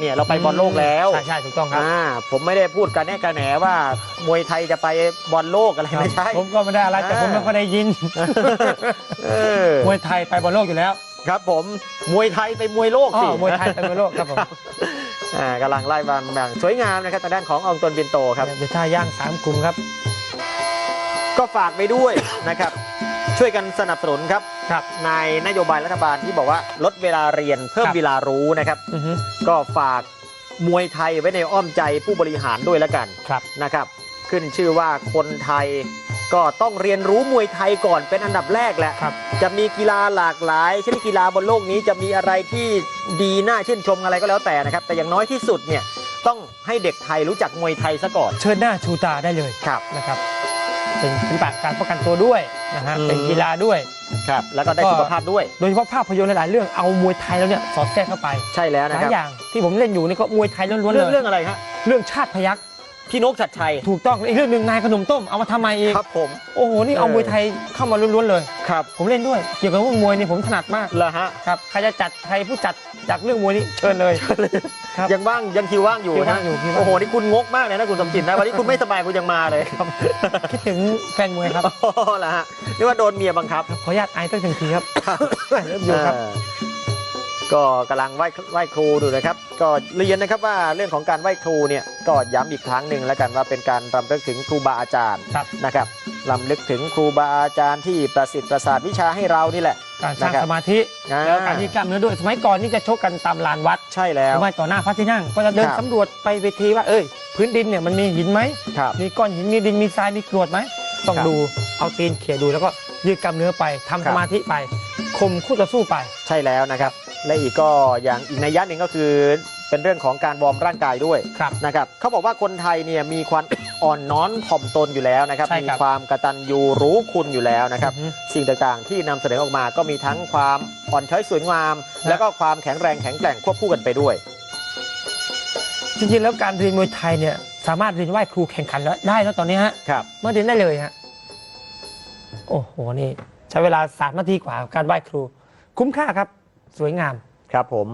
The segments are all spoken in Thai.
เนี่ยเราไปบอลโลกแล้วใช่ใช่ถูกต้องครับอ่าผมไม่ได้พูดกันแน่กันแหนว่ามวยไทยจะไปบอลโลกอะไรไม่ใช่ผมก็ไม่ได้อะไรแต่อ่าผมไม่ค่อยได้ยินเออมวยไทยไปบอลโลกอยู่แล้ว ครับ ผมมวยไทยไปมวยโลกอ๋อสิมวยไทยไปบอลโลกครับผมอ่ากำลังไล่บางอย่างสวยงามนะครับทางด้านของอองตวนบินโตครับเดี๋ยวท่าย่างสามกลุ่มครับ ก็ฝากไปด้วยนะครับ ช่วยกันสนับสนุนครับครับในนโยบายรัฐบาลที่บอกว่าลดเวลาเรียนเพิ่มครับเวลารู้นะครับอือฮึก็ฝากมวยไทยไว้ในอ้อมใจผู้บริหารด้วยแล้วกันครับนะครับ ขึ้นชื่อว่าคนไทยก็ต้องเรียนรู้มวยไทยก่อนเป็นอันดับแรกแหละครับจะมีกีฬาหลากหลายชนิดกีฬาบนโลกนี้จะมีอะไรที่ดีน่าชื่นชมอะไรก็แล้วแต่นะครับ แต่อย่างน้อยที่สุดเนี่ยต้องให้เด็กไทยรู้จักมวยไทยซะก่อน เชิดหน้าชูตาได้เลยครับนะครับ เป็นศิลปะการป้องกันตัวด้วยนะฮะอืมเป็นกีฬาด้วย ครับ แล้วก็ได้ก็สุขภาพด้วย โดยเฉพาะภาพยนตร์หลายๆเรื่องเอามวยไทยแล้วเนี่ยสอดแทรกเข้าไปใช่แล้วหนะลาคยรับอย่างที่ผมเล่นอยู่นี่ก็มวยไทยล้วนๆเรื่เลองยเรื่องอะไรฮะเรื่องชาติพยัก พี่นกชัดชัย ถูกต้องอีกเรื่องหนึ่งนายขนมต้มเอามาทำไมเองครับผม โอ้โหนี่เอาเออมวยไทยเข้ามาล้วนๆเลย ครับผมเล่นด้วย เกี่ยวกับเรื่องมวยนี่ผมถนัดมากเหรอฮะครับใครจะจัดใครผู้จัดจากเรื่องมวยนี่เชิญเลย ครับยังว่างยังคิวว่างอยู่คิวนะว่างอยู่คิวว่าง โอ้โหนี่คุณงกมากเลยนะคุณสมจิตนะวันนี้คุณไม่สบายคุณยังมาเลยครับคิดถึงแฟนมวยครับโอ้โหเหรอฮะนี่ว่าโดนเมียบังคับ ขออนุญาตไอตั้งหนึ่งทีครับ เริ่มอยู่ครับ เออ ก็กำลังไหว้ไหว้ครูดูนะครับ ก็เรียนนะครับว่าเรื่องของการไหว้ครูเนี่ยก็ย้ำอีกครั้งหนึ่งแล้วกันว่าเป็นการรำลึกถึงครูบาอาจารย์ครับนะครับรำลึกถึงครูบาอาจารย์ที่ประสิทธิ์ประสาทวิชาให้เรานี่แหละการสร้างนะครับสมาธิอ่าแล้วการที่กล้ามเนื้อด้วยสมัยก่อนนี่จะชกกันตามลานวัดใช่แล้วทำไมต่อหน้าพระที่นั่ง ก็จะเดินครับสำรวจไปเวทีว่าเอ้ยพื้นดินเนี่ยมันมีหินไหมครับมีก้อนหินมีดินมีทรายมีกรวดไหมต้องครับดูเอาตีนเขี่ยดูแล้วก็ยืดกล้ามเนื้อไปทำครัสบมาธิไปคมคู่ต่อสู้ไป ใช่แล้วนะครับ และอีกก็อย่างอีกนัยยะหนึ่งก็คือเป็นเรื่องของการวอร์มร่างกายด้วยครับนะครับเขาบอกว่าคนไทยเนี่ยมีความอ่อนน้อมถ่อมตนอยู่แล้วนะครับ ใช่มีครับความกตัญญูรู้คุณอยู่แล้วนะครับ อือฮึสิ่งต่างๆ ที่นำเสนอออกมาก็มีทั้งความอ่อนช้อยสวยงามแล้วก็ความแข็งแรงแข็งแกร่งควบคู่กันไปด้วย จริงๆแล้วการเรียนมวยไทยเนี่ยสามารถเรียนไหว้ครูแข่งขันแล้วได้แล้วตอนนี้ฮะครับเมื่อเรียนได้เลยฮะโอ้โหนี่ใช้เวลาสามนาทีกว่ากับการไหว้ครู คุ้มค่าครับ สวยงาม ครับผม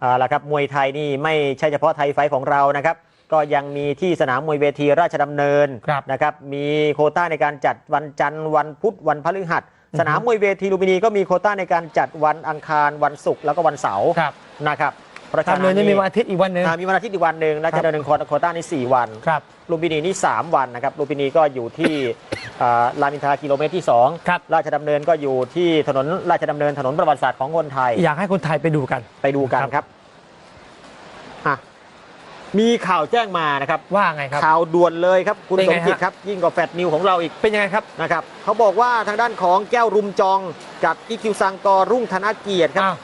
เอาละครับมวยไทยนี่ไม่ใช่เฉพาะไทยไฟท์ของเรานะครับ ก็ยังมีที่สนามมวยเวทีราชดำเนินครับนะครับ มีโควต้าในการจัดวันจันทร์วันพุธวันพฤหัส สนามมวยเวทีลุมพินีก็มีโควต้าในการจัดวันอังคารวันศุกร์แล้วก็วันเสาร์ครับนะครับ เพราะฉะทำเลยนี่มีวันอาทิตย์อีกวันหนึ่งอ่ามีวันอาทิตย์อีกวันหนึ่งราชดำเนินโควต้านี่ 4 วันครับลุมพินีนี่ 3 วันนะครับลุมพินีก็อยู่ที่อ่ารามอินทรากิโลเมตรที่2ครับราชดำเนินก็อยู่ที่ถนนราชดำเนินถนนประวัติศาสตร์ของคนไทย อยากให้คนไทยไปดูกันไปดูกันครับอะมีข่าวแจ้งมานะครับว่าไงครับข่าวด่วนเลยครับคุณเป็นสไงมจิตฮะครับยิ่งกว่าแฟดนิวของเราอีกเป็นยังไงครับนะครับเขาบอกว่าทางด้านของแก้วรุมจองกับอีคิวซังกอรุ่งธนเกียรติครับอ้าว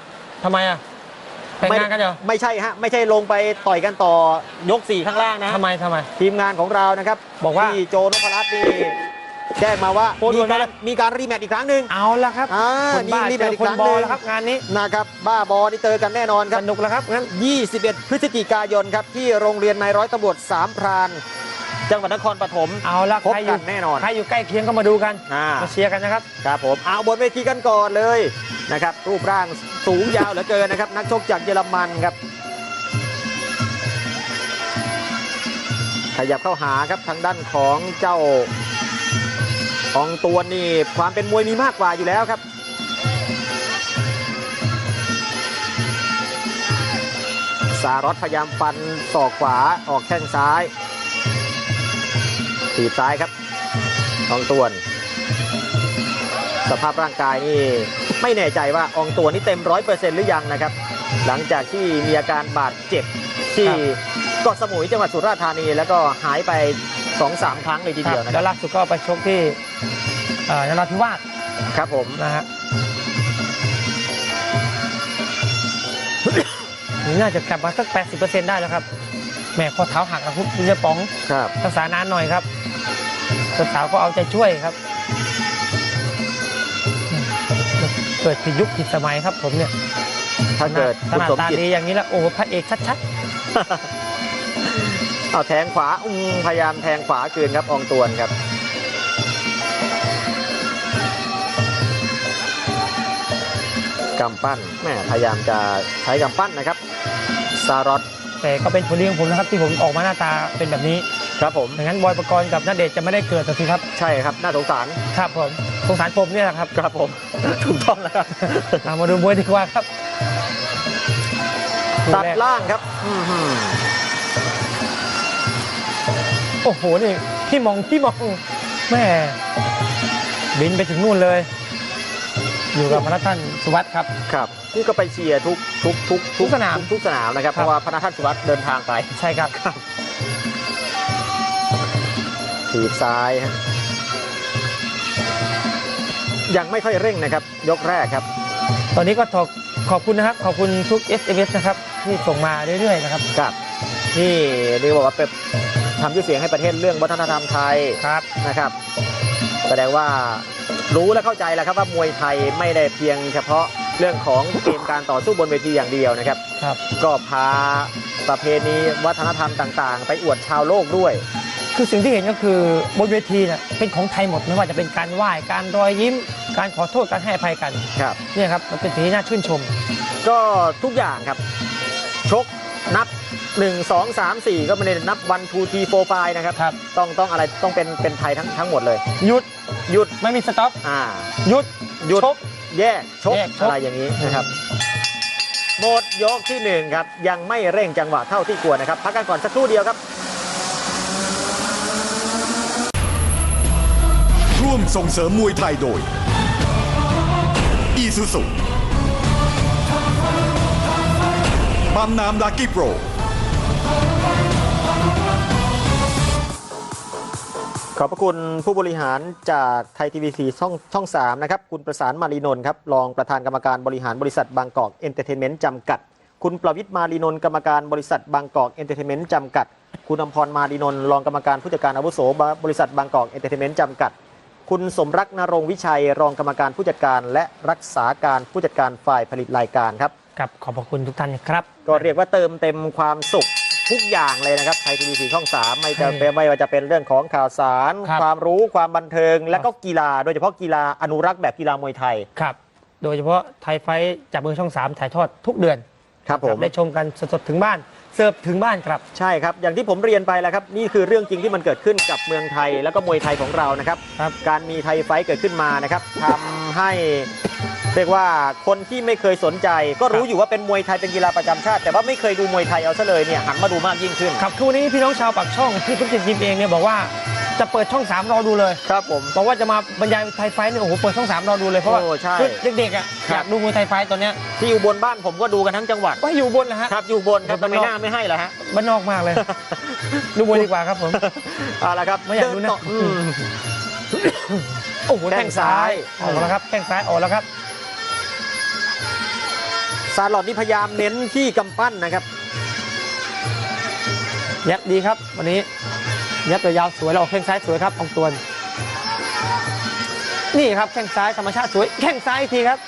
ทำไมอะ แต่งงานกันเหรอไม่ใช่ฮะไม่ใช่ลงไปต่อยกันต่อยกสี่ข้างล่างนะทำไมทำไม ทีมงานของเรานะครับบอกว่าที่โจนพรัตน์นี่แจ้งมาว่าโอ้ด่มีวนการเลยมีการรีแมตช์อีกครั้งหนึ่งเอาละครับอ่าคนมีบ้ารีเจแมตอช์อีกคคนรั้งบอหนึ่งแล้วครับงานนี้นะครับบ้าบอนี่เจอกันแน่นอนคสรับนุกแล้วครับงั้น 21 พฤศจิกายนครับที่โรงเรียนนายร้อยตำรวจสามพรานจังหวัดนครปฐมเอาละพบใครอกัยู่นแน่นอนใครอยู่ใกล้เคียงก็มาดูกันอ่ามาเชียร์กันนะครับครับผมเอาบนเวทีกันก่อนเลย นะครับ รูปร่างสูงยาวเหลือเกินนะครับ นักชกจากเยอรมันครับ ขยับเข้าหาครับทางด้านของเจ้าของตัวนี่ความเป็นมวยมีมากกว่าอยู่แล้วครับสารอตพยายามฟันศอกขวาออกแข้งซ้ายถีซ้ายครับอองตวน สภาพร่างกายนี่ไม่แน่ใจว่าอองตัวนี่เต็มร้อยเปอร์เซ็นต์หรือยังนะครับ หลังจากที่มีอาการบาดเจ็บที่ครับเกาะสมุยจังหวัดสุราษฎร์ธานี แล้วก็หายไป2อสามครั้งเลยทีเดียวนะคแล้รับวล่าสุดก็ไปชกที่เอ่อนราธิวาสครับผมนะฮะนี่น่าจะกลับมาสัก 80%ได้แล้วครับแหม่ข้อเท้าหักนะคุณคุณจะป๋องครับรักษานานหน่อยครับสาวๆก็เอาใจช่วยครับ เกิดผิดยุคผิดสมัยครับผมเนี่ยถ้าเกิดขคุณนาดสมตาจิตดีอย่างนี้แล้วโอ้โหพระเอกชัดเอาแทงขวาอุ้งพยายามแทงขวาคืนครับอองตวนครับกำปั้นแม่พยายามจะใช้กำปั้นนะครับซารอตแต่ก็เป็นผลดีของผมนะครับที่ผมออกมาหน้าตาเป็นแบบนี้ครับผมดังนั้นบอยประกรณ์กับนาเดชน์จะไม่ได้เกิดสักทีครับ ใช่ครับน่าสงสารครับผม สงสารผมเนี่ยแหละครับครับผม ถูกต้องแล้วครับเรามาดูมวยดีกว่าครับคู่ตัดแรกล่างครับอื้อหือโอ้โหนี่พี่มองพี่มองแม่บินไปถึงนู่นเลย อยู่กับพระท่านสุวัสด์ครับ ครับนี่ก็ไปเชียร์ทุกทุกทุกทุกสนามทุกสนามนะครับ ครับ เพราะว่าพระนาท่านสุวัสดิ์เดินทางไปใช่ครับ ถีบซ้ายฮะ ยังไม่ค่อยเร่งนะครับ ยกแรกครับ ตอนนี้ก็ขอขอบคุณนะครับ ขอบคุณทุก SMS นะครับที่ส่งมาเรื่อยๆนะครับ ครับนี่เรียกว่าเป็นทำชื่อเสียงให้ประเทศเรื่องวัฒนธรรมไทยครับนะครับ แสดงว่ารู้และเข้าใจแล้วครับว่ามวยไทยไม่ได้เพียงเฉพาะเรื่องของเกมการต่อสู้บนเวทีอย่างเดียวนะครับ ครับ ก็พาประเพณีวัฒนธรรมต่างๆ ไปอวดชาวโลกด้วย คือสิ่งที่เห็นก็คือบนเวทีเนี่ยเป็นของไทยหมดไม่ว่าจะเป็นการไหว้การรอยยิ้ม การขอโทษการให้อภัยกันครับ เนี่ยครับมันเป็นสิ่งที่น่าชื่นชม ก็ทุกอย่างครับ ชกนับ 1 2 3 4 ก็ไม่ได้นับ1 2 3 4 5นะครับ ครับ ต้องต้องอะไรต้องเป็นเป็นไทยทั้งทั้งหมดเลย หยุดหยุดไม่มีสต็อปอ่า หยุดหยุด ชก แยกชกแยกชก อะไรอย่างนี้นะครับหมดยกที่หนึ่งครับ ยังไม่เร่งจังหวะเท่าที่ควรนะครับ พักกันก่อนสักครู่เดียวครับ ร่วมส่งเสริมมวยไทยโดยอีซูซุปั๊มน้ำลักกี้โปร ขอบพระคุณผู้บริหารจากไทยทีวีสีช่องช่อง3นะครับ คุณประสานมารีนนท์ครับ รองประธานกรรมการบริหารบริษัทบางกอกเอนเตอร์เทนเมนต์จำกัด คุณประวิทย์มารีนนท์กรรมการบริษัทบางกอกเอนเตอร์เทนเมนต์จำกัด คุณอมพรมารีนนท์รองกรรมการผู้จัดการอาวุโสบริษัทบางกอกเอนเตอร์เทนเมนต์จำกัด คุณสมรักนรงค์วิชัย รองกรรมการผู้จัดการ และรักษาการผู้จัดการฝ่ายผลิตรายการครับ ครับขอบพระคุณทุกท่านนะครับ ก็เรียกว่าเติมเต็มความสุขทุกอย่างเลยนะครับไทยทีวีสีช่องสามไม่จะเป็นไม่ว่าจะเป็นเรื่องของข่าวสาร ครับ ความรู้ความบันเทิง และก็กีฬา โดยเฉพาะกีฬาอนุรักษ์แบบกีฬามวยไทยครับ โดยเฉพาะไทยไฟท์จากเมืองช่อง 3 ถ่ายทอดทุกเดือนครับผม ได้ชมกันสดๆถึงบ้าน เสิร์ฟถึงบ้านครับ ใช่ครับ อย่างที่ผมเรียนไปแล้วครับ นี่คือเรื่องจริงที่มันเกิดขึ้นกับเมืองไทย แล้วก็มวยไทยของเรานะครับ ครับ การมีไทยไฟท์เกิดขึ้นมานะครับทำให้เรียกว่าคนที่ไม่เคยสนใจ ก็รู้อยู่ว่าเป็นมวยไทยเป็นกีฬาประจำชาติ แต่ว่าไม่เคยดูมวยไทยเอาซะเลยเนี่ยหันมาดูมากยิ่งขึ้น ครับคู่นี้พี่น้องชาวปากช่องพี่ทุกจิตยิมเองเนี่ยบอกว่า จะเปิดช่อง3รอดูเลยครับผม บอกว่าจะมาบรรยายไทยไฟท์เนี่ยโอ้โหเปิดช่อง3รอดูเลยเพราะว่าโอ้ใช่คือเด็กๆอะครับอยากดูมวยไทยไฟท์ตอนเนี้ยที่อยู่บนบ้านผมก็ดูกันทั้งจังหวัด ว่าอยู่บนนะฮะ ครับอยู่บนครับบนทำไมนอก หน้าไม่ให้ล่ะฮะ บ้านนอกมากเลย ดูมวยดีกว่าครับผม เอาละครับไม่อยากรู้นะเดิต่อืม โอ้โหแข้แข้งงซ้าซ้ายยออกแล้วครับแข้งซ้ายออกแล้วครับ ซาลอดนี่พยายามเน้นที่กำปั้นนะครับ ยับดีครับ วันนี้ ยับตัวยาวสวยแล้วออกแข้งซ้ายสวยครับอองตวน นี่ครับแข้งซ้ายธรรมชาติสวยแข้งซ้ายอีกทีครับ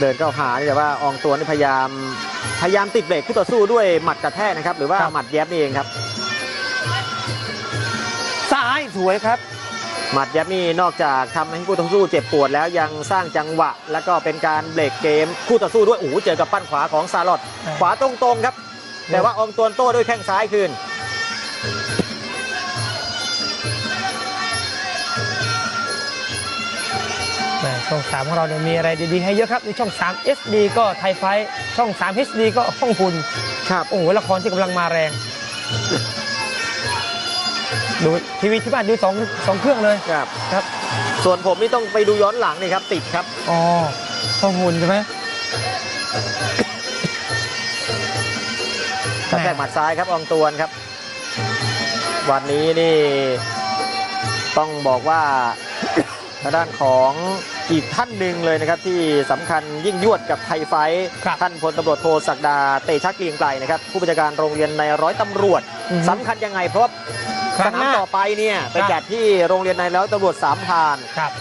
เดินเข้าหาแต่ว่าอองตัวนี่พยายามพยายามติดเบรกคู่ต่อสู้ด้วยหมัดกระแทกนะครับ หรือว่าครับ หมัดแยบนี่เองครับ ซ้ายสวยครับ หมัดแยบนี่นอกจากทำให้คู่ต่อสู้เจ็บปวดแล้วยังสร้างจังหวะ แล้วก็เป็นการเบรกเกมคู่ต่อสู้ด้วยโอ้โหเจอกับปั้นขวาของซาลอดใช่ขวาตรงๆครับ แต่ว่าอองตวนโต้ด้วยแข้งซ้ายคืน แหม่ช่อง 3 ของเราเนี่ยมีอะไรดี ๆ ให้เยอะครับในช่อง 3 SD ก็ไทยไฟท์ช่อง 3 HD ก็ห้องหุ่นครับ โอ้โหละครที่กำลังมาแรง ดูทีวีที่บ้านดูสองสองเครื่องเลยครับ ครับ ส่วนผมนี่ต้องไปดูย้อนหลังนี่ครับ ติดครับ อ๋อห้องหุ่นใช่ไหม กระแทกหมัดซ้ายครับอองตวนครับ วันนี้นี่ต้องบอกว่าทางด้านของอีกท่านหนึ่งเลยนะครับที่สำคัญยิ่งยวดกับไทยไฟท์ครับท่านพลตำรวจโทศักดาเตชะเกรียงไกลนะครับ ผู้บัญชาการโรงเรียนในร้อยตำรวจอือฮึสำคัญยังไงเพราะว่าครั้สงนาหมน้าต่อไปเนี่ยไปครับจัดที่โรงเรียนในร้อยตำรวจสามพรานครับ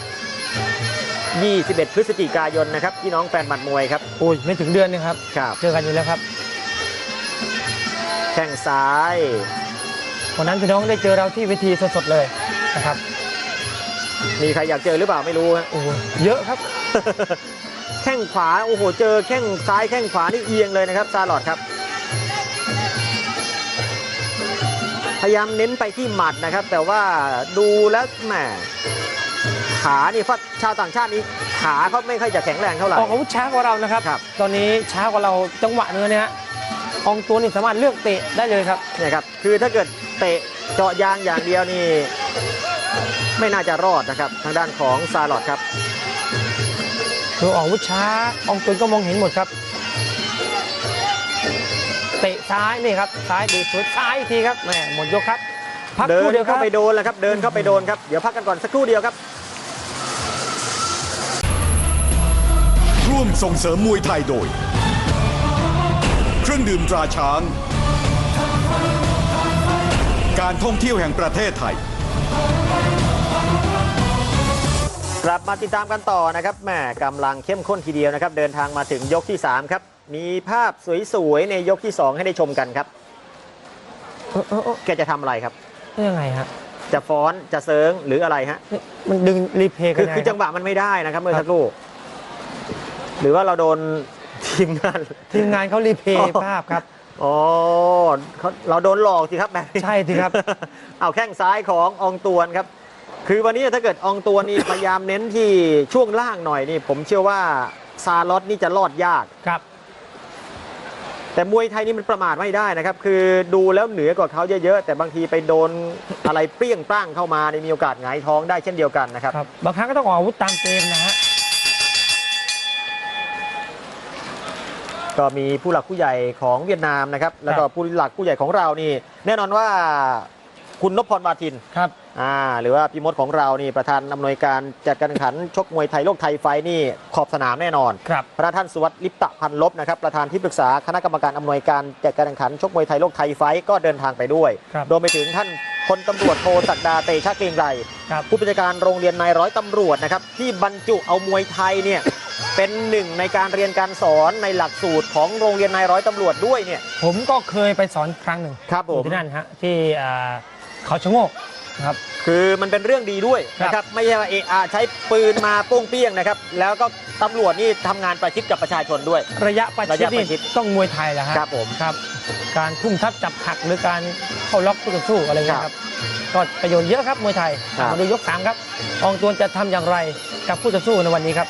21 พฤศจิกายนนะครับพี่น้องแฟนหมัดมวยครับโอ้ยไม่ถึงเดือนนึงครับครับเจอกันอยู่แล้วครับ แข้งซ้าย วันนั้นพี่น้องได้เจอเราที่เวทีสดๆเลยนะครับ มีใครอยากเจอหรือเปล่าไม่รู้ฮะโอ้โหเยอะครับ แข้งขวาโอ้โหเจอแข้งซ้ายแข้งขวานี่เอียงเลยนะครับซาลอดครับ พยายามเน้นไปที่หมัดนะครับ แต่ว่าดูแล้วแหมขานี่ฟัดชาวต่างชาตินี้ขาเขาไม่ค่อยจะแข็งแรงเท่าไหร่ออกอาวุธช้ากว่าเรานะครับครับตอนนี้ช้ากว่าเราจังหวะเนื้อเนี่ยฮะ อองตัวนี่สามารถเลือกเตะได้เลยครับเนี่ยครับคือถ้าเกิดเตะเจาะยางอย่างเดียวนี่ไม่น่าจะรอดนะครับ ทางด้านของซาลอดครับดูออกอาวุธช้าอองตัวก็มองเห็นหมดครับเตะซ้ายนี่ครับซ้ายดีสุดซ้ายอีกทีครับแหมหมดยกครับ พักเดิครู่นเดียวครัเข้าบไปโดนแล้วครับ เดินเข้าไปโดนครับเดี๋ยวพักกันก่อนสักครู่เดียวครับ ร่วมส่งเสริมมวยไทยโดย เครื่องดื่มตราช้าง การท่องเที่ยวแห่งประเทศไทย กลับมาติดตามกันต่อนะครับแหมกำลังเข้มข้นทีเดียวนะครับ เดินทางมาถึงยกที่ 3 ครับ มีภาพสวยๆ ในยกที่ 2 ให้ได้ชมกันครับเออเออเออแกจะทำอะไรครับ ยังไงฮะจะฟ้อนจะเซิงหรืออะไรฮะ นี่มันดึงรีเพย์กัคืนอยังไงคือจังหรับวะมันไม่ได้นะครับเมื่อสักครู่หรือว่าเราโดน ทีมงานทีมงานเขารีเพอ๋ย์อภาพครับ อ๋อเขาเราโดนหลอกสิครับแบบนี้ใช่สิครับ เอาแข้งซ้ายของอองตวนครับ คือวันนี้ถ้าเกิดอองตวนนี่พยายามเน้นที่ช่วงล่างหน่อยนี่ ผมเชื่อว่าซาลอตนี่จะรอดยากครับ แต่มวยไทยนี่มันประมาทไม่ได้นะครับ คือดูแล้วเหนือกว่าเขาเยอะๆแต่บางทีไปโดนอะไรเปรี้ยงปร้างเข้ามาในมีโอกาสหงายท้องได้เช่นเดียวกันนะครับครับบางครั้งก็ต้องออกอาวุธตามเกมนะฮะ ก็มีผู้หลักผู้ใหญ่ของเวียดนามนะครับ แล้วก็ผู้หลักผู้ใหญ่ของเรานี่ แน่นอนว่าคุณนพพรวาทินครับอ่าหรือว่าพี่มดของเรานี่ประธานอำนวยการจัดการแข่งขันชกมวยไทยโลกไทยไฟท์นี่ขอบสนามแน่นอนครับพระท่านสุวัสดิ์ลิปตะพันลบนะครับประธานที่ปรึกษาคณะกรรมการอำนวยการจัดการแข่งขันชกมวยไทยโลกไทยไฟท์ก็เดินทางไปด้วยครับรวมไปถึงท่านพลตำรวจโทศักดาเตชะเกรียงไกรครับผู้บัญชาการโรงเรียนนายร้อยตำรวจนะครับที่บรรจุเอามวยไทยเนี่ย เป็นหนึ่งในการเรียนการสอนในหลักสูตรของโรงเรียนนายร้อยตำรวจด้วยเนี่ย ผมก็เคยไปสอนครั้งหนึ่งครับผมอยู่ที่นั่นฮะที่อ่าเขาชะโงกนะครับ คือมันเป็นเรื่องดีด้วยครับนะครับไม่ใช่ว่าเอะอะใช้ปืนมาโป้งเปี้ยงนะครับ แล้วก็ตำรวจนี่ทำงานประชิดกับประชาชนด้วย ระยะประระชิดยะประนี่ชิดต้องมวยไทยแหละฮะครับผมครับ การทุ่มทับจับหักหรือการเข้าล็อกคู่ต่อสู้อะไรเงี้ยครับก็ประโยชน์เยอะครับมวยไทยครับ มาดูยกสามครับอองตวนจะทำอย่างไรกับคู่ต่อสู้ในวันนี้ครับ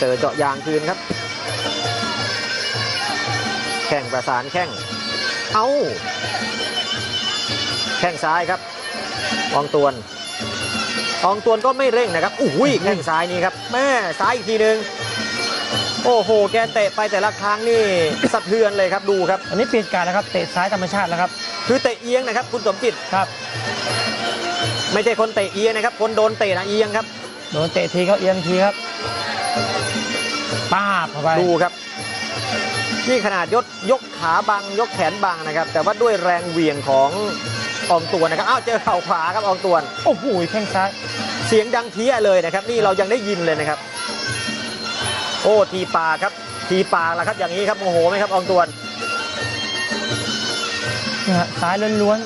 เจอเจาะยางคืนครับ แข่งประสานแข้ง เอาแข้งซ้ายครับอองตวนอองตวนก็ไม่เร่งนะครับอุ้ยแข้งซ้ายนี้ครับแม่ซ้ายอีกทีหนึ่งโอ้โห แกเตะไปแต่ละครั้งนี่สะเทือนเลยครับดูครับ อันนี้เปลี่ยนการแล้วครับ เตะซ้ายธรรมชาติแล้วครับ คือเตะเอียงนะครับ คุณสมจิตครับ ไม่ใช่คนเตะเอียงนะครับ คนโดนเตะนะเอียงครับ โดนเตะทีเขาเอียงทีครับ ป้าบเข้าไปดูครับ นี่ขนาดยกยกขาบังยกแขนบังนะครับ แต่ว่าด้วยแรงเหวี่ยงของอองตวนนะครับอ้าวเจอเข่าขวาครับอองตวน โอ้โหแข้งซ้าย เสียงดังเพี้ยเลยนะครับ นี่เรายังได้ยินเลยนะครับ โอ้ทีปากครับ ทีปากแล้วครับ อย่างนี้ครับโมโหไหมครับอองตวนนะฮะซ้ายล้วน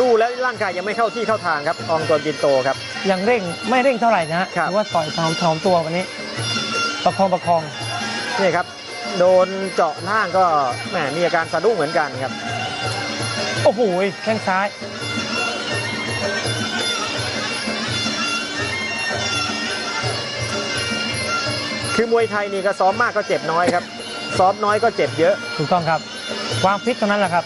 ดูแล้วร่างกายยังไม่เข้าที่เข้าทางครับ อองตวนจินโตครับๆ ยังเร่งไม่เร่งเท่าไหร่นะฮะครับ ถือว่าต่อยถนอมถนอมตัววันนี้ ประคองประคองนี่ครับ โดนเจาะล่างก็แหมมีอาการสะดุ้งเหมือนกันครับ โอ้โหแข้งซ้าย คือมวยไทยนี่ก็ซ้อมมากก็เจ็บน้อยครับ ซ้อมน้อยก็เจ็บเยอะ ถูกต้องครับ ความฟิตเท่านั้นแหละครับ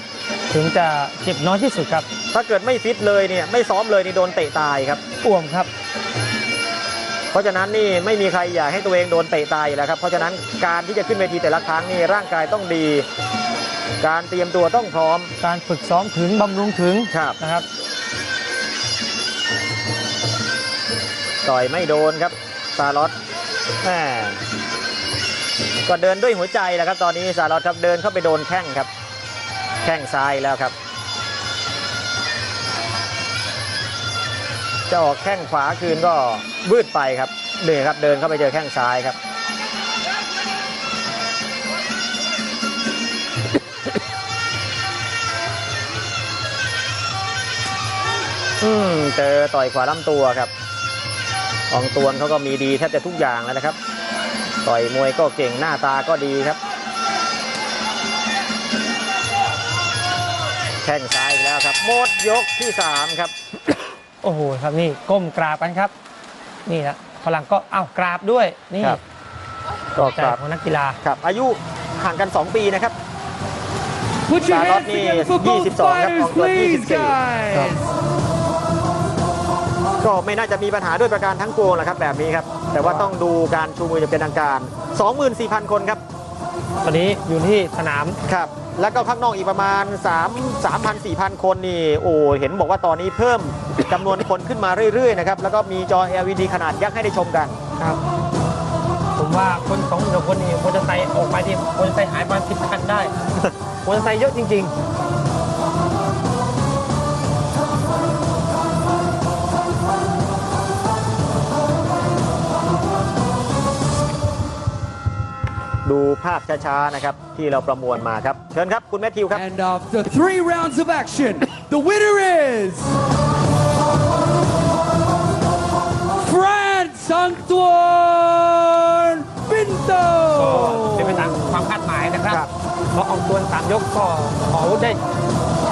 ถึงจะเจ็บน้อยที่สุดครับ ถ้าเกิดไม่ฟิตเลยเนี่ยไม่ซ้อมเลยนี่โดนเตะตายครับอ่วมครับ เพราะฉะนั้นนี่ไม่มีใครอยากให้ตัวเองโดนเตะตายอยู่แล้วครับเพราะฉะนั้นการที่จะขึ้นเวทีแต่ละครั้งนี่ร่างกายต้องดี การเตรียมตัวต้องพร้อมการฝึกซ้อมถึงบำรุงถึงครับนะครับ ต่อยไม่โดนครับซาลอตแหมก็เดินด้วยหัวใจแหละครับ ตอนนี้ซาลอตครับเดินเข้าไปโดนแข้งครับ แข้งซ้ายแล้วครับ จะออกแข้งขวาคืนก็วืดไปครับเลยครับเดินเข้าไปเจอแข้งซ้ายครับ อืมเจอต่อยขวาลำตัวครับอองตวนเขาก็มีดีแทบจะทุกอย่างแล้วนะครับ ต่อยมวยก็เก่งหน้าตาก็ดีครับ แข้งซ้ายอีกแล้วครับหมดยกที่3ครับ อ้โหครับนี่ก้มกราบกันครับ นี่นะฝรั่งก็อ้าวกราบด้วยนี่ครับ ก็ใจกลับของนักกีฬาครับ อายุห่างกัน 2 ปีนะครับ Put your Starlord hands together for both 22 ครับ fighters, ออกตัว please, 24 guys. ก็ไม่น่าจะมีปัญหาด้วยประการทั้งปวงแหละครับแบบนี้ครับ แต่ว่าต้องดูการชูมือจะเป็นทางการ 24,000 คนครับ ตอนนี้อยู่ที่สนามครับ แล้วก็ข้างนอกอีกประมาณ 3 3,000 4,000 คนนี่โอ้เห็นบอกว่าตอนนี้เพิ่มจำนวนคนขึ้นมาเรื่อยๆนะครับแล้วก็มีจอ LED ขนาดยักษ์ให้ได้ชมกันครับ ผมว่าคนสองหมื่นกว่าคนนี่มอเตอร์ไซค์ออกไปที่มอเตอร์ไซค์หายประมาณสิบคันได้ มอเตอร์ไซค์เยอะจริง ดูภาพช้าๆนะครับที่เราประมวลมาครับ เชิญครับ คุณแมทธิวครับ And after three rounds of action, the winner is France Antoine ๆ Pinto. ก็เป็นไปตามความคาดหมายนะครับครับ เพราะออกตัวสามยกก็ขออาวุธได้